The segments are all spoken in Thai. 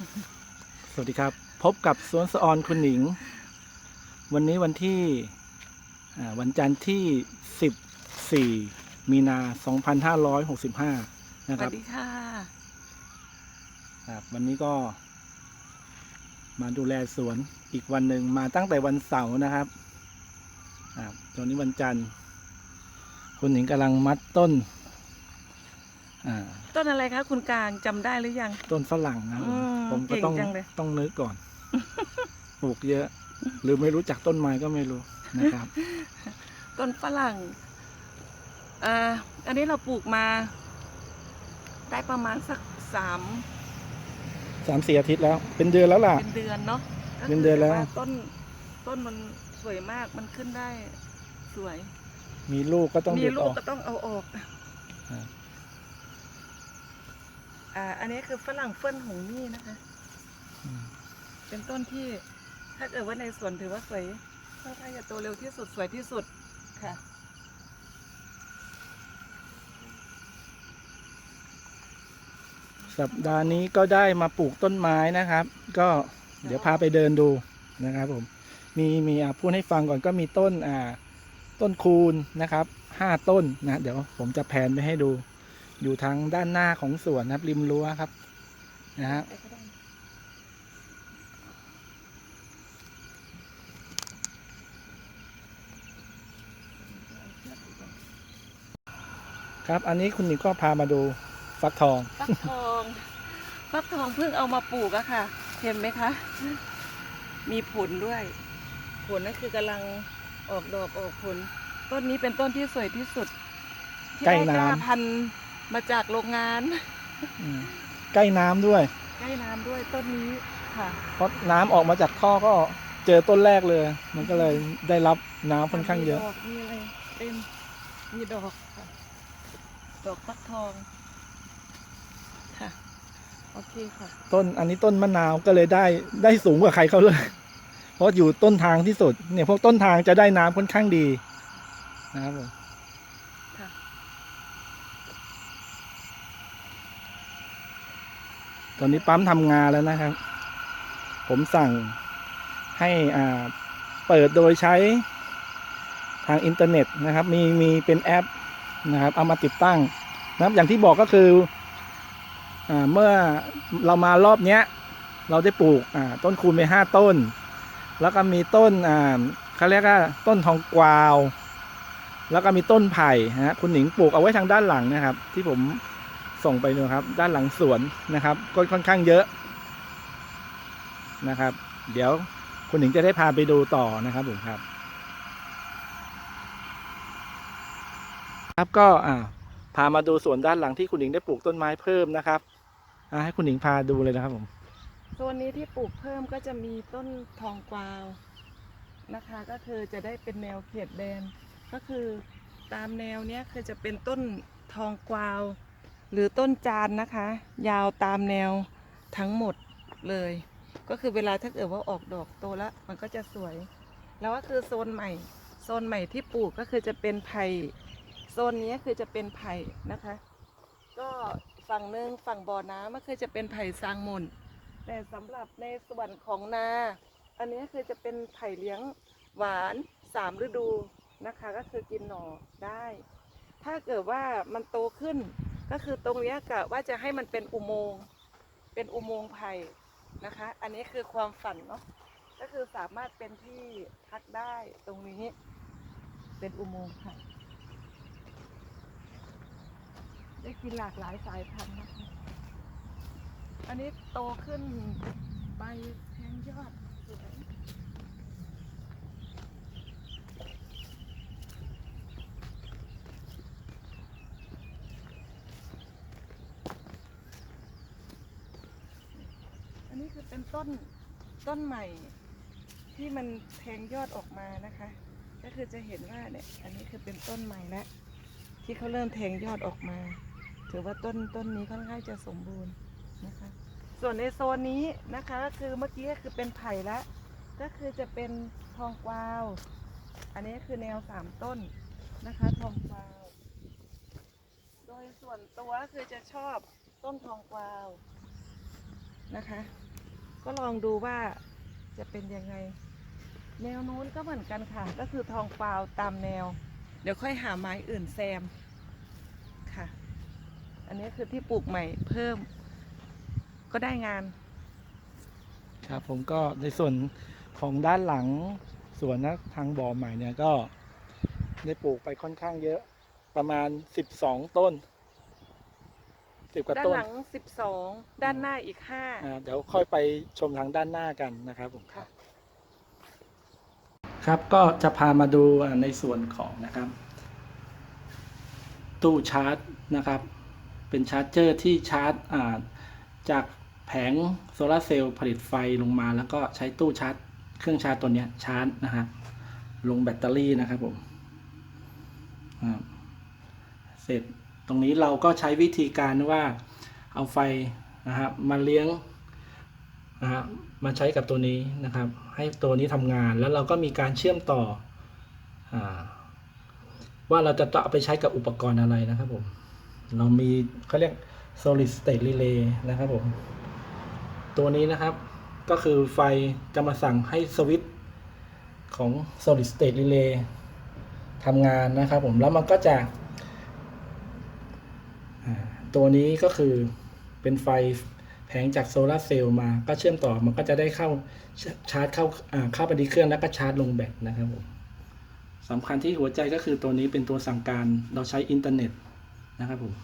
วัสดีครับ พบกับสวนสะออนคุณหนิง วันนี้วันที่อ่าวันจันทร์ที่ 14 มีนา 2565 นะสควัรับสดีค่ะครับวันนี้ก็ มาดูแลสวนอีกวันหนึ่งมาตั้งแต่วันเสาร์นะครับครับตอนนี้วันจันทร์ คุณหนิงกำลังมัดต้นอ่า ต้นอะไรคะคุณกลางจำได้หรือยัง ต้นฝรั่งนะครับผมอืมผมก็ต้องเก่งจังเลยต้องนึกก่อนปลูกเยอะ หรือไม่รู้จักต้นไม้ก็ไม่รู้นะครับ ต้นฝรั่งอ่าอันนี้เราปลูกมา ได้ประมาณสักสามสามสี่อาทิตย์แล้ว เป็นเดือนแล้วล่ะ เป็นเดือนเนาะก็เป็นเดือนแล้วคืาต้นต้นมันสวยมากมันขึ้นได้สวย มีลูกก็ต้องมีเด็ดลูอกอกก็ต้องเอาออกครับ อ่าอันนี้คือฝรั่งเฟิ่นหงนี่นะคะอืมเป็นต้นที่ถ้าเกิดว่าในสวนถือว่าสวยค่อนข้างจะโตเร็วที่สุดสวยที่สุดค่ะ สัปดาห์นี้ก็ได้มาปลูกต้นไม้นะครับ ก็เดี๋ยวพาไปเดินดูนะครับผม มีมีอะพูดให้ฟังก่อนก็มีต้นอ่าต้นคูณนะครับห้าต้นนะ เดี๋ยวผมจะแผนไปให้ดู อยู่ทางด้านหน้าของสวนนะครับ ริมรั้วครับ นะฮะครับ อันนี้คุณหนิงก็พามาดูฟักทอง ฟักทอง ฟักทองเพิ่งเอามาปลูกอะค่ะ เห็นไหมคะ มีผลด้วย ผลนั่นคือกำลังออกดอกออกผล ต้นนี้เป็นต้นที่สวยที่สุด ที่ใกล้ได้น้ำกล้าพันธุ์ มาจากโรงงานอืมใกล้น้ำด้วย ใกล้น้ำด้วยต้นนี้ค่ะ เพราะน้ำออกมาจากท่อก็เจอต้นแรกเลย มันก็เลยได้รับน้ำค่อนข้างเยอะ มีดอกมีอะไรเต็ม มีดอกค่ะ ดอกฟักทอง ค่ะ โอเคค่ะ ต้นอันนี้ต้นมะนาวก็เลยได้ได้สูงกว่าใครเขาเลย เพราะอยู่ต้นทางที่สุดเนี่ยพวกต้นทางจะได้น้ำค่อนข้างดีนะครับผม ค่ะ ตอนนี้ปั๊มทำงานแล้วนะครับ ผมสั่งให้อ่าเปิดโดยใช้ทางอินเทอร์เน็ตนะครับ มีมีเป็นแอปนะครับ เอามาติดตั้งนะครับ อย่างที่บอกก็คืออเมื่อเรามารอบเนี้ย เราได้ปลูกต้นคูณไปห้าต้น แล้วก็มีต้นเขาเรียกว่าต้นทองกวาว แล้วก็มีต้นไผ่นะฮะคุณหนิงปลูกเอาไว้ทางด้านหลังนะครับ ที่ผม ส่งไปดูครับ ด้านหลังสวนนะครับ ก็ค่อนข้างเยอะนะครับ เดี๋ยวคุณหนิงจะได้พาไปดูต่อนะครับผมครับ ครับก็อ่าพามาดูสวนด้านหลังที่คุณหนิงได้ปลูกต้นไม้เพิ่มนะครับอให้คุณหนิงพาดูเลยนะครับผมโซนนี้ที่ปลูกเพิ่มก็จะมีต้นทองกวาวนะคะ ก็คือจะได้เป็นแนวเขตแดน ก็คือตามแนวเนี้ยคือจะเป็นต้นทองกวาว หรือต้นจานนะคะ ยาวตามแนวทั้งหมดเลย ก็คือเวลาถ้าเกิดว่าออกดอกโตแล้วมันก็จะสวย แล้วก็คือโซนใหม่ โซนใหม่ที่ปลูกก็คือจะเป็นไผ่โซนนี้คือจะเป็นไผ่นะคะ ก็ฝั่งหนึ่งฝั่งบ่อน้ำก็คือจะเป็นไผ่ซางมนแต่สำหรับในส่วนของนา อันนี้คือจะเป็นไผ่เลี้ยงหวานสามฤดูนะคะ ก็คือกินหน่อได้ ถ้าเกิดว่ามันโตขึ้น ก็คือตรงนี้กะว่าจะให้มันเป็นอุโมงค์เป็นอุโมงค์ไผ่นะคะ อันนี้คือความฝันเนาะก็คือสามารถเป็นที่พักได้ตรงนี้ เป็นอุโมงค์ไผ่ได้กินหลากหลายสายพันธุ์นะคะอันนี้โตขึ้นใบแทงยอดสวย นี้คือเป็นต้นต้นใหม่ที่มันแทงยอดออกมานะคะ ก็คือจะเห็นว่าเนี่ย อันนี้คือเป็นต้นใหม่แล้วที่เขาเริ่มแทงยอดออกมา ถือว่าต้นต้นนี้ค่อนข้างจะสมบูรณ์นะคะ ส่วนในโซนนี้นะคะก็คือเมื่อกี้ก็คือเป็นไผ่ละก็คือจะเป็นทองกวาว อันนี้คือแนวสามต้นนะคะ ทองกวาว โดยส่วนตัวคือจะชอบต้นทองกวาวนะคะ ก็ลองดูว่าจะเป็นยังไง แนวนู้นก็เหมือนกันค่ะ ก็คือทองกวาวตามแนว เดี๋ยวค่อยหาไม้อื่นแซมค่ะ อันนี้คือที่ปลูกใหม่เพิ่ม ก็ได้งาน ครับผมก็ในส่วนของด้านหลังสวนนะทางบ่อใหม่เนี่ยก็ได้ปลูกไปค่อนข้างเยอะประมาณ 12 ต้น สิบกว่าด้านต้นหลัง12ด้านหน้าอีก5อ่าเดี๋ยวค่อยไปชมทางด้านหน้ากันนะครับผมค่ะครับก็จะพามาดูอ่าในส่วนของนะครับ ตู้ชาร์จนะครับ เป็นชาร์จเจอร์ที่ชาร์จอ่าจากแผงโซลาร์เซลล์ผลิตไฟลงมา แล้วก็ใช้ตู้ชาร์จ เครื่องชาร์จตัวเนี้ยชาร์จนะฮะลงแบตเตอรี่นะครับผมอ่าเสร็จ ตรงนี้เราก็ใช้วิธีการว่าเอาไฟนะครับมาเลี้ยงนะฮะมาใช้กับตัวนี้นะครับ ให้ตัวนี้ทำงานแล้วเราก็มีการเชื่อมต่ออว่าเราจะต่อเอาไปใช้กับอุปกรณ์อะไรนะครับผม เรามีเขาเรียก solid state relay นะครับผม ตัวนี้นะครับก็คือไฟจะมาสั่งให้สวิตช์ของ solid state relay ทำงานนะครับผมแล้วมันก็จะ ตัวนี้ก็คือเป็นไฟแผงจากโซลาเซลล์มา ก็เชื่อมต่อมันก็จะได้เข้าชาร์จเข้าเข้าไปที่เครื่องแล้วก็ชาร์จลงแบตนะครับผมสำคัญที่หัวใจก็คือตัวนี้เป็นตัวสั่งการเราใช้อินเทอร์เน็ตนะครับผม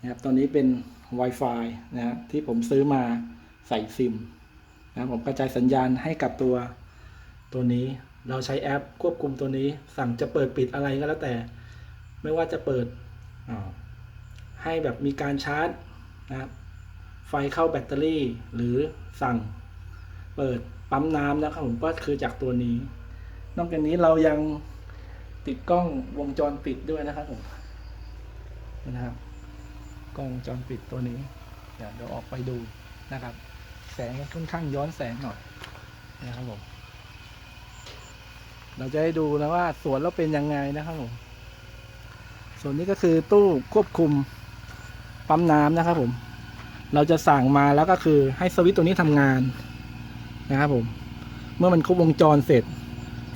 นะครับตัวนี้เป็น Wi-Fi นะครับที่ผมซื้อมาใส่ซิมนะผมกระจายสัญญาณให้กับตัวตัวนี้ เราใช้แอปควบคุมตัวนี้ สั่งจะเปิดปิดอะไรก็แล้วแต่ ไม่ว่าจะเปิดอ่า ให้แบบมีการชาร์จนะไฟเข้าแบตเตอรี่ หรือสั่งเปิดปั๊มน้ำนะครับผมก็คือจากตัวนี้ นอกจากนี้เรายังติดกล้องวงจรปิดด้วยนะครับผมนะครับกล้องวงจรปิดตัวนี้ เดี๋ยวเดี๋ยวออกไปดูนะครับ แสงค่อนข้างย้อนแสงหน่อยนะครับผมเราจะให้ดูนะว่าสวนเราเป็นยังไงนะครับผมส่วนนี้ก็คือตู้ควบคุม ปั๊มน้ำนะครับผม เราจะสั่งมาแล้วก็คือให้สวิตช์ตัวนี้ทำงานนะครับผม เมื่อมันครบวงจรเสร็จ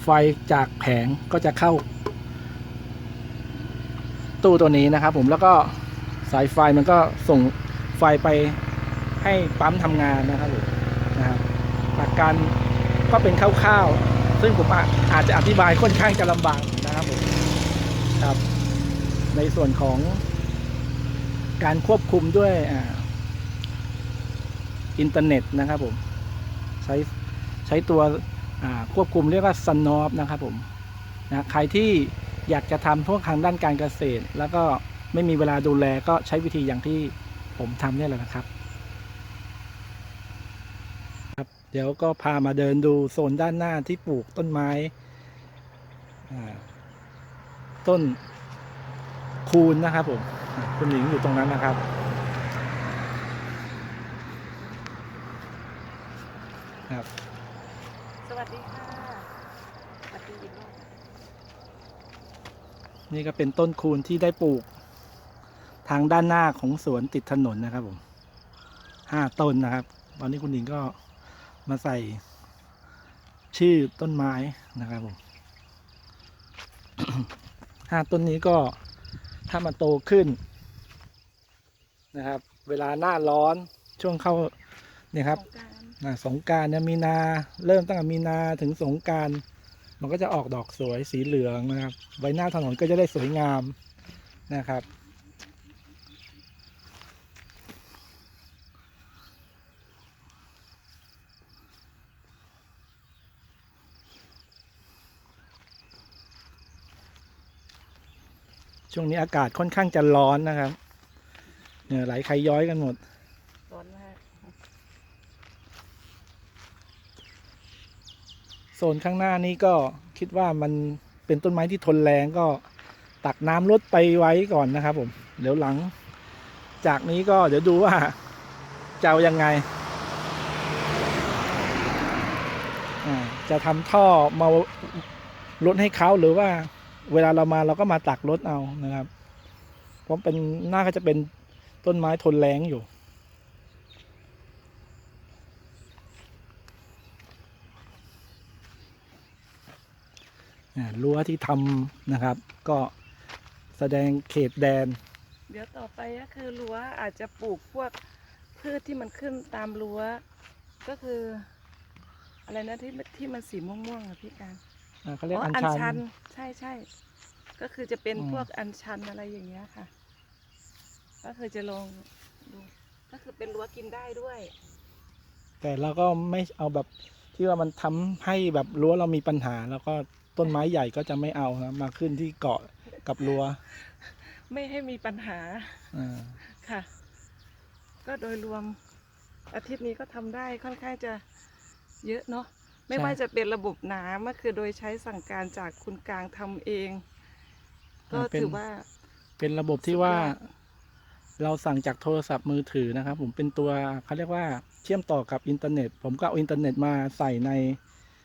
ไฟจากแผงก็จะเข้า ตู้ตัวนี้นะครับผมแล้วก็สายไฟมันก็ส่งไฟไปให้ปั๊มทำงานนะครับผมนะครับหลักการก็เป็นคร่าวๆ ซึ่งผมอาอาจจะอธิบายค่อนข้างจะลำบากนะครับผมครับ ในส่วนของ การควบคุมด้วยอินเทอร์เน็ตนะครับผมใช้ใช้ตัวควบคุมเรียกว่า s u n o f นะครับผมนะใครที่อยากจะทำพวกทางด้านการเกษตร แล้วก็ไม่มีเวลาดูแลก็ใช้วิธีอย่างที่ผมทำเนี่ยแหละนะครับครับ เดี๋ยวก็พามาเดินดูโซนด้านหน้าที่ปลูกต้นไม้ต้น คูนนะครับผมอ่าคุณหญิงอยู่ตรงนั้นนะครับ ครับ สวัสดีค่ะสวัสดีอีกรอบนี่ก็เป็นต้นคูนที่ได้ปลูก ทางด้านหน้าของสวนติดถนนนะครับผมห้าต้นนะครับ ตอนนี้คุณหญิงก็มาใส่ชื่อต้นไม้นะครับผมห้าต้นนี้ก็ ถ้ามาโตขึ้นนะครับ เวลาหน้าร้อนช่วงเข้าเนี่ยครับของการอ่าสงกรารเนี่ยมีนาเริ่มตั้งแต่มีนาถึงสงกรารมันก็จะออกดอกสวยสีเหลืองนะครับ ใบหน้าถนนก็จะได้สวยงามนะครับ ช่วงนี้อากาศค่อนข้างจะร้อนนะครับ เนี่ยไหลใครย้อยกันหมด ร้อนมากโซนข้างหน้านี้ก็คิดว่ามันเป็นต้นไม้ที่ทนแรงก็ตักน้ำลดไปไว้ก่อนนะครับ ผม เดี๋ยวหลัง จากนี้ก็เดี๋ยวดูว่าจะเอายังไง จะทำท่อมาลดให้เขาหรือว่า เวลาเรามาเราก็มาตักรถเอานะครับ เพราะเป็นหน้าก็จะเป็นต้นไม้ทนแรงอยู่ รั้วที่ทำนะครับ ก็แสดงเขตแดน เดี๋ยวต่อไปก็คือรั้วอาจจะปลูกพวกพืชที่มันขึ้นตามรั้ว ก็คือ อะไรนะที่ที่มันสีม่วงๆอะพี่การ อ่าเขาเรียกอ๋ออัญชันใช่ใช่ก็คือจะเป็นอืม พวกอัญชันอะไรอย่างเงี้ยค่ะ ก็คือจะลองดูก็คือเป็นรั้วกินได้ด้วย แต่เราก็ไม่เอาแบบที่ว่ามันทำให้แบบรั้วเรามีปัญหา แล้วก็ต้นไม้ใหญ่ก็จะไม่เอานะมาขึ้นที่เกาะกับรั้วไม่ให้มีปัญหาอ่าค่ะ ก็โดยรวมอาทิตย์นี้ก็ทำได้ค่อนข้างจะเยอะเนาะ ไม่ว่าจะเป็นระบบน้ำก็คือโดยใช้สั่งการจากคุณกลางทำเอง ก็ถือว่า เป็นระบบที่ว่าสุดยอดเราสั่งจากโทรศัพท์มือถือนะครับ ผมเป็นตัวเขาเรียกว่าเชื่อมต่อกับอินเทอร์เน็ต ผมก็เอาอินเทอร์เน็ตมาใส่ใน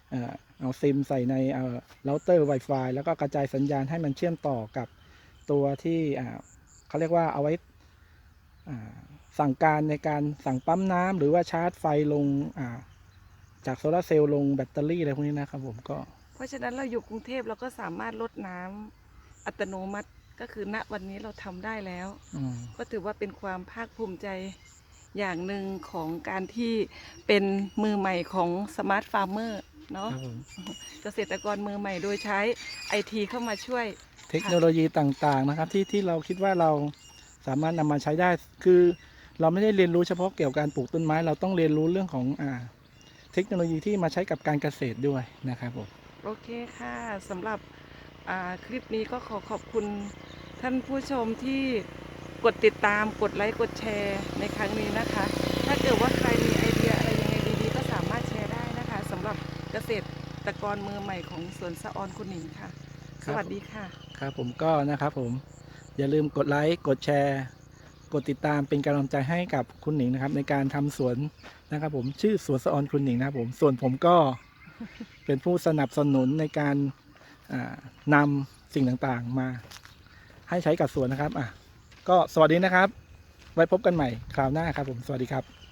เอ่อเอาซิมใส่ในเอ่อเราเตอร์ Wi-Fi แล้วก็กระจายสัญญาณให้มันเชื่อมต่อกับตัวที่อ่าเขาเรียกว่าเอาไว้อ่าสั่งการในการสั่งปั๊มน้ำหรือว่าชาร์จไฟลงอ่า จากโซลาร์เซลล์ลงแบตเตอรี่อะไรพวกนี้นะครับผมก็ เพราะฉะนั้นเราอยู่กรุงเทพเราก็สามารถลดน้ำอัตโนมัติก็คือณวันนี้เราทำได้แล้ว อืมก็ถือว่าเป็นความภาคภูมิใจอย่างหนึ่งของการที่เป็นมือใหม่ของสมาร์ทฟาร์มเมอร์คเนาะรับผมเกษตรกรมือใหม่โดยใช้ไอทีเข้ามาช่วย เทคโนโลยีต่างๆนะครับที่ที่เราคิดว่าเราสามารถนำมาใช้ได้ คือเราไม่ได้เรียนรู้เฉพาะเกี่ยวกับการปลูกต้นไม้ เราต้องเรียนรู้เรื่องของอ่า เทคโนโลยีที่มาใช้กับการเกษตรด้วยนะครับผมโอเคค่ะสำหรับอ่าคลิปนี้ก็ขอขอบคุณท่านผู้ชมที่กดติดตามกดไลค์กดแชร์ในครั้งนี้นะคะ ถ้าเกิดว่าใครมีไอเดียอะไรยังไงดีๆ ก็สามารถแชร์ได้นะคะสำหรับเกษตรกรมือใหม่ของสวนสะออนคุณหนิงค่ะ สวัสดีค่ะ ครับผมก็นะครับผมอย่าลืมกดไลค์กดแชร์ กดติดตามเป็นกำลังใจให้กับคุณหนิงนะครับ ในการทำสวนนะครับ ผมชื่อสวนสะออนคุณหนิงนะครับผมส่วนผมก็เป็นผู้สนับสนุนในการอ่านำสิ่งต่างๆ มาให้ใช้กับสวนนะครับอะก็สวัสดีนะครับ ไว้พบกันใหม่คราวหน้าครับผมสวัสดีครับ